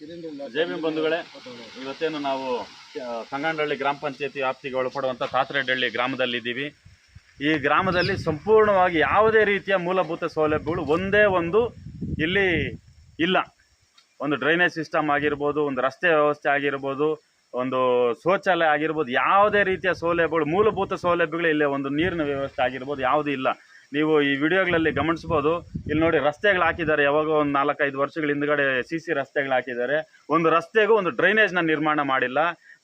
ಜೈ B ಬಂಧುಗಳೇ, ಇವತ್ತೇನು ನಾವು ಸಂಗಾಂಡಹಳ್ಳಿ ಗ್ರಾಮ ಪಂಚಾಯತಿ ವ್ಯಾಪ್ತಿಗೆ ಒಳಪಡುವಂಥ ತಾತ್ರೆಡ್ಡಳ್ಳಿ ಗ್ರಾಮದಲ್ಲಿದ್ದೀವಿ. ಈ ಗ್ರಾಮದಲ್ಲಿ ಸಂಪೂರ್ಣವಾಗಿ ಯಾವುದೇ ರೀತಿಯ ಮೂಲಭೂತ ಸೌಲಭ್ಯಗಳು ಒಂದೇ ಒಂದು ಇಲ್ಲಿ ಇಲ್ಲ. ಒಂದು ಡ್ರೈನೇಜ್ ಸಿಸ್ಟಮ್ ಆಗಿರ್ಬೋದು, ಒಂದು ರಸ್ತೆ ವ್ಯವಸ್ಥೆ ಆಗಿರ್ಬೋದು, ಒಂದು ಶೌಚಾಲಯ ಆಗಿರ್ಬೋದು, ಯಾವುದೇ ರೀತಿಯ ಸೌಲಭ್ಯಗಳು, ಮೂಲಭೂತ ಸೌಲಭ್ಯಗಳು ಇಲ್ಲೇ, ಒಂದು ನೀರಿನ ವ್ಯವಸ್ಥೆ ಆಗಿರ್ಬೋದು, ಯಾವುದೂ ಇಲ್ಲ. ನೀವು ಈ ವಿಡಿಯೋಗಳಲ್ಲಿ ಗಮನಿಸ್ಬೋದು ಇಲ್ಲಿ ನೋಡಿ ರಸ್ತೆಗಳು ಹಾಕಿದ್ದಾರೆ. ಯಾವಾಗ ಒಂದು ನಾಲ್ಕೈದು ವರ್ಷಗಳ ಹಿಂದ್ಗಡೆ ಸಿ ಸಿ ರಸ್ತೆಗಳು ಹಾಕಿದ್ದಾರೆ. ಒಂದು ರಸ್ತೆಗೂ ಒಂದು ಡ್ರೈನೇಜ್ನ ನಿರ್ಮಾಣ ಮಾಡಿಲ್ಲ.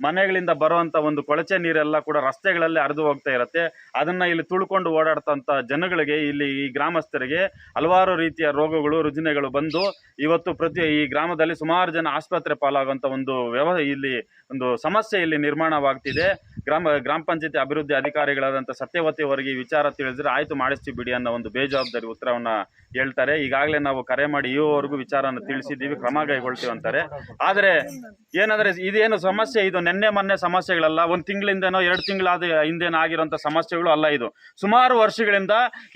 ಮನೆಗಳಿಂದ ಬರುವಂಥ ಒಂದು ಕೊಳಚೆ ನೀರೆಲ್ಲ ಕೂಡ ರಸ್ತೆಗಳಲ್ಲಿ ಹರಿದು ಹೋಗ್ತಾ ಇರುತ್ತೆ. ಅದನ್ನು ಇಲ್ಲಿ ತುಳ್ಕೊಂಡು ಓಡಾಡ್ತಂಥ ಜನಗಳಿಗೆ, ಇಲ್ಲಿ ಈ ಗ್ರಾಮಸ್ಥರಿಗೆ ಹಲವಾರು ರೀತಿಯ ರೋಗಗಳು, ರುಜಿನಗಳು ಬಂದು ಇವತ್ತು ಪ್ರತಿ ಈ ಗ್ರಾಮದಲ್ಲಿ ಸುಮಾರು ಜನ ಆಸ್ಪತ್ರೆ ಪಾಲಾಗುವಂಥ ಒಂದು ವ್ಯವ ಇಲ್ಲಿ ಒಂದು ಸಮಸ್ಯೆ ಇಲ್ಲಿ ನಿರ್ಮಾಣವಾಗ್ತಿದೆ. ಗ್ರಾಮ ಗ್ರಾಮ ಪಂಚಾಯತಿ ಅಭಿವೃದ್ಧಿ ಅಧಿಕಾರಿಗಳಾದಂಥ ಸತ್ಯವತಿ ಅವರಿಗೆ ಈ ವಿಚಾರ ತಿಳಿದ್ರೆ ಆಯ್ತು ಮಾಡಿಸ್ತೀವಿ ಬಿಡಿ ಅನ್ನೋ ಒಂದು ಬೇಜವಾಬ್ದಾರಿ ಉತ್ತರವನ್ನ ಹೇಳ್ತಾರೆ. ಈಗಾಗಲೇ ನಾವು ಕರೆ ಮಾಡಿ ಇವರೆಗೂ ವಿಚಾರನ ತಿಳಿಸಿದ್ದೀವಿ, ಕ್ರಮ ಕೈಗೊಳ್ತೀವಿ ಅಂತಾರೆ. ಆದರೆ ಏನಂದ್ರೆ ಇದೇನು ಸಮಸ್ಯೆ ಇದು ನಿನ್ನೆ ಮೊನ್ನೆ ಸಮಸ್ಯೆಗಳಲ್ಲ, ಒಂದು ತಿಂಗಳಿಂದನೋ ಎರಡು ತಿಂಗಳಾದ ಹಿಂದೇನೋ ಆಗಿರುವಂಥ ಸಮಸ್ಯೆಗಳು ಅಲ್ಲ ಇದು. ಸುಮಾರು ವರ್ಷಗಳಿಂದ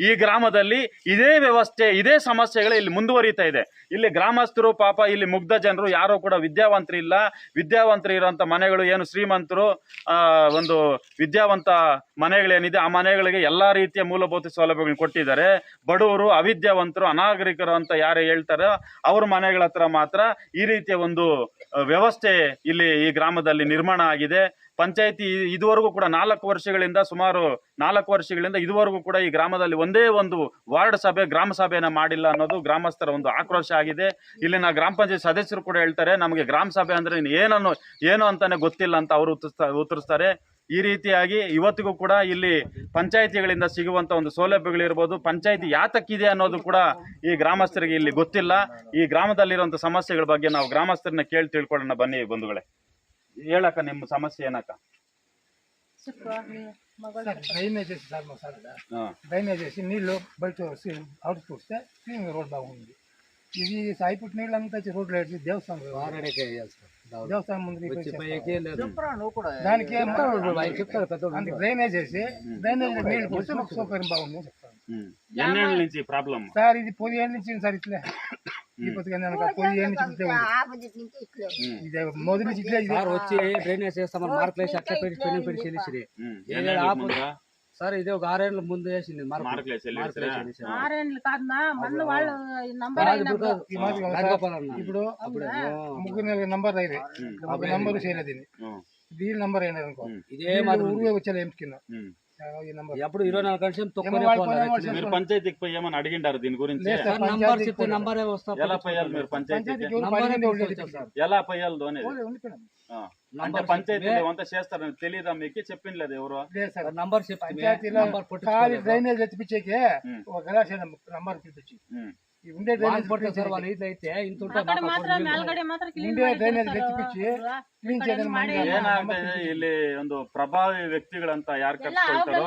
ಈ ಗ್ರಾಮದಲ್ಲಿ ಇದೇ ವ್ಯವಸ್ಥೆ, ಇದೇ ಸಮಸ್ಯೆಗಳು ಇಲ್ಲಿ ಮುಂದುವರಿತಾ ಇದೆ. ಇಲ್ಲಿ ಗ್ರಾಮಸ್ಥರು ಪಾಪ, ಇಲ್ಲಿ ಮುಗ್ಧ ಜನರು, ಯಾರೂ ಕೂಡ ವಿದ್ಯಾವಂತರು ಇಲ್ಲ. ವಿದ್ಯಾವಂತರು ಇರುವಂಥ ಮನೆಗಳು ಏನು ಶ್ರೀಮಂತರು ಒಂದು ವಿದ್ಯಾವಂತ ಮನೆಗಳೇನಿದೆ, ಆ ಮನೆಗಳಿಗೆ ಎಲ್ಲ ರೀತಿಯ ಮೂಲಭೂತ ಸೌಲಭ್ಯಗಳನ್ನು ಕೊಟ್ಟಿದ್ದಾರೆ. ಬಡವರು, ಅವಿದ್ಯಾವಂತರು, ಅನಾಗರಿಕರು ಅಂತ ಯಾರು ಹೇಳ್ತಾರೋ, ಅವ್ರ ಮನೆಗಳ ಹತ್ರ ಮಾತ್ರ ಈ ರೀತಿಯ ಒಂದು ವ್ಯವಸ್ಥೆ ಇಲ್ಲಿ ಈ ಗ್ರಾಮದಲ್ಲಿ ನಿರ್ಮಾಣ ಆಗಿದೆ. ಪಂಚಾಯಿತಿ ಇದುವರೆಗೂ ಕೂಡ ನಾಲ್ಕು ವರ್ಷಗಳಿಂದ ಸುಮಾರು ನಾಲ್ಕು ವರ್ಷಗಳಿಂದ ಇದುವರೆಗೂ ಕೂಡ ಈ ಗ್ರಾಮದಲ್ಲಿ ಒಂದೇ ಒಂದು ವಾರ್ಡ್ ಸಭೆ, ಗ್ರಾಮ ಸಭೆಯನ್ನ ಮಾಡಿಲ್ಲ ಅನ್ನೋದು ಗ್ರಾಮಸ್ಥರ ಒಂದು ಆಕ್ರೋಶ ಆಗಿದೆ. ಇಲ್ಲಿನ ಗ್ರಾಮ ಪಂಚಾಯತ್ ಸದಸ್ಯರು ಕೂಡ ಹೇಳ್ತಾರೆ, ನಮಗೆ ಗ್ರಾಮ ಸಭೆ ಅಂದ್ರೆ ಏನನ್ನು, ಏನು ಅಂತಾನೆ ಗೊತ್ತಿಲ್ಲ ಅಂತ ಅವರು ಉತ್ತರಿಸ್ತಾ, ಉತ್ತರಿಸ್ತಾರೆ. ಈ ರೀತಿಯಾಗಿ ಇವತ್ತಿಗೂ ಕೂಡ ಇಲ್ಲಿ ಪಂಚಾಯಿತಿಗಳಿಂದ ಸಿಗುವಂತ ಒಂದು ಸೌಲಭ್ಯಗಳಿರ್ಬೋದು ಪಂಚಾಯಿತಿ ಯಾತಕ್ಕಿದೆ ಅನ್ನೋದು ಕೂಡ ಈ ಗ್ರಾಮಸ್ಥರಿಗೆ ಇಲ್ಲಿ ಗೊತ್ತಿಲ್ಲ. ಈ ಗ್ರಾಮದಲ್ಲಿರುವಂಥ ಸಮಸ್ಯೆಗಳ ಬಗ್ಗೆ ನಾವು ಗ್ರಾಮಸ್ಥರನ್ನ ಕೇಳಿ ತಿಳ್ಕೊಳ್ಳೋಣ ಬನ್ನಿ ಬಂಧುಗಳೇ. ಹೇಳಕ ನಿಮ್ಮ ಸಮಸ್ಯೆ ಏನಕ್ಕ? సార్ చేసి సార్ నీళ్ళు బయట రోడ్ బాగుంది ఇది సాయిపుట్ నీళ్ళు అంతా రోడ్లు వేసి దేవస్థానం దేవస్థానం ముందు దానికి నీళ్ళు సౌకర్యం బాగుంది సార్ ఇది పది ఏళ్ళ నుంచి సార్ ఇట్లే వచ్చి డ్రైనేజ్ చేస్తామని మార్కులు వేసి అట్లా పెట్టి పెళ్ళి పెట్టి ఇది ఒక ఆరేళ్ళ ముందు వేసింది ఇప్పుడు ముగ్గురు నంబర్ అయితే నెంబర్ నంబర్ చేయలేదు దీని నంబర్ అయినది అనుకో. ఇదే ఊరు వచ్చే ఎంపికిందా ఎప్పుడు ఇరవై నాలుగు గంటలు తొక్కువ మీరు పంచాయతీకి పోయి అడిగిండారు దీని గురించి. నంబర్ చెప్తే నంబరే వస్తా ఎలా పోయాలి మీరు పంచాయతీ ఎలా పోయాలి అనేది అంటే పంచాయతీ అంతా చేస్తారని తెలియదా మీకు? చెప్పింది లేదు ఎవరు నంబర్ చెప్తే డ్రైనేజ్ తెప్పించేకే ఒక నంబర్ తెప్పించి ಇಲ್ಲಿ ಒಂದು ಪ್ರಭಾವಿ ವ್ಯಕ್ತಿಗಳಂತ ಯಾರು ಕಟ್ಕೊಳ್ತಾರೋ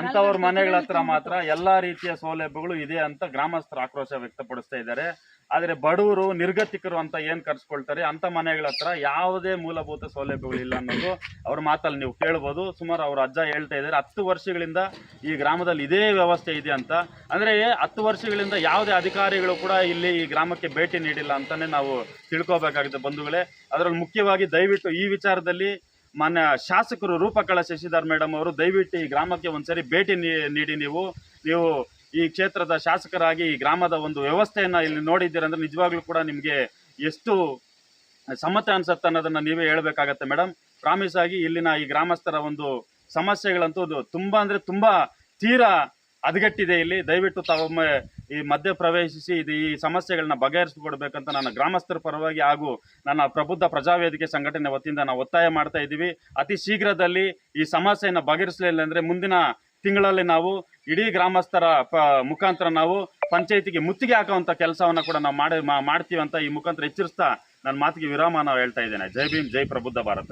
ಅಂತವ್ರ ಮನೆಗಳ ಹತ್ರ ಮಾತ್ರ ಎಲ್ಲಾ ರೀತಿಯ ಸೌಲಭ್ಯಗಳು ಇದೆ ಅಂತ ಗ್ರಾಮಸ್ಥರು ಆಕ್ರೋಶ ವ್ಯಕ್ತಪಡಿಸ್ತಾ ಇದ್ದಾರೆ. ಆದ್ರೆ ಬಡವರು ನಿರ್ಗತಿಕರು ಅಂತ ಏನು ಕರೆಸ್ಕೊಳ್ತಾರೆ? ಅಂಥ ಮನೆಗಳ ಹತ್ರ ಯಾವುದೇ ಮೂಲಭೂತ ಸೌಲಭ್ಯಗಳು ಇಲ್ಲ ಅನ್ನೋದು ಅವ್ರ ಮಾತಲ್ಲಿ ನೀವು ಕೇಳ್ಬೋದು. ಸುಮಾರು ಅವ್ರ ಅಜ್ಜ ಹೇಳ್ತಾ ಇದ್ದಾರೆ. ಹತ್ತು ವರ್ಷಗಳಿಂದ ಈ ಗ್ರಾಮದಲ್ಲಿ ಇದೇ ವ್ಯವಸ್ಥೆ ಇದೆ ಅಂತ. ಅಂದ್ರೆ ಹತ್ತು ವರ್ಷಗಳಿಂದ ಯಾವುದೇ ಅಧಿಕಾರಿಗಳು ಕೂಡ ಇಲ್ಲಿ ಈ ಗ್ರಾಮಕ್ಕೆ ಭೇಟಿ ನೀಡಿಲ್ಲ ಅಂತಲೇ ನಾವು ತಿಳ್ಕೋಬೇಕಾಗಿದೆ ಬಂಧುಗಳೇ. ಅದರಲ್ಲಿ ಮುಖ್ಯವಾಗಿ ದಯವಿಟ್ಟು ಈ ವಿಚಾರದಲ್ಲಿ ಮಾನ್ಯ ಶಾಸಕರು ರೂಪಕಳ ಶಶಿಧರ್ ಮೇಡಮ್ ಅವರು ದಯವಿಟ್ಟು ಈ ಗ್ರಾಮಕ್ಕೆ ಒಂದ್ಸರಿ ಭೇಟಿ ನೀಡಿ ನೀವು. ನೀವು ಈ ಕ್ಷೇತ್ರದ ಶಾಸಕರಾಗಿ ಈ ಗ್ರಾಮದ ಒಂದು ವ್ಯವಸ್ಥೆಯನ್ನು ಇಲ್ಲಿ ನೋಡಿದ್ದೀರಂದ್ರೆ ನಿಜವಾಗ್ಲೂ ಕೂಡ ನಿಮಗೆ ಎಷ್ಟು ಸಮ್ಮತ ಅನ್ಸತ್ತೆ ಅನ್ನೋದನ್ನು ನೀವೇ ಹೇಳಬೇಕಾಗತ್ತೆ ಮೇಡಮ್ ಪ್ರಾಮಿಸ್ ಆಗಿ ಇಲ್ಲಿನ ಈ ಗ್ರಾಮಸ್ಥರ ಒಂದು ಸಮಸ್ಯೆಗಳಂತೂ ತುಂಬಾ ಅಂದ್ರೆ ತುಂಬಾ ತೀರಾ ಹದಗೆಟ್ಟಿದೆ ಇಲ್ಲಿ. ದಯವಿಟ್ಟು ತಾವೊಮ್ಮೆ ಈ ಮಧ್ಯ ಪ್ರವೇಶಿಸಿ ಇದು ಈ ಸಮಸ್ಯೆಗಳನ್ನ ಬಗೆಹರಿಸಿಕೊಡ್ಬೇಕಂತ ನನ್ನ ಗ್ರಾಮಸ್ಥರ ಪರವಾಗಿ ಹಾಗೂ ನನ್ನ ಪ್ರಬುದ್ಧ ಪ್ರಜಾವೇದಿಕೆ ಸಂಘಟನೆ ವತಿಯಿಂದ ನಾವು ಒತ್ತಾಯ ಮಾಡ್ತಾ ಇದ್ದೀವಿ. ಅತಿ ಶೀಘ್ರದಲ್ಲಿ ಈ ಸಮಸ್ಯೆಯನ್ನು ಬಗೆಹರಿಸಲಿಲ್ಲ ಅಂದರೆ ಮುಂದಿನ ತಿಂಗಳಲ್ಲಿ ನಾವು ಇಡೀ ಗ್ರಾಮಸ್ಥರ ಪ, ಮುಖಾಂತರ ನಾವು ಪಂಚಾಯತಿಗೆ ಮುತ್ತಿಗೆ ಹಾಕುವಂತ ಕೆಲಸವನ್ನ ಕೂಡ ನಾವು ಮಾಡಿ ಮಾಡ್ತೀವಿ ಅಂತ ಈ ಮುಖಾಂತರ ಎಚ್ಚರಿಸ್ತಾ ನನ್ನ ಮಾತಿಗೆ ವಿರಾಮ ನಾವು ಹೇಳ್ತಾ ಇದ್ದೇನೆ. ಜೈ ಭೀಮ್, ಜೈ ಪ್ರಬುದ್ಧ ಭಾರತ.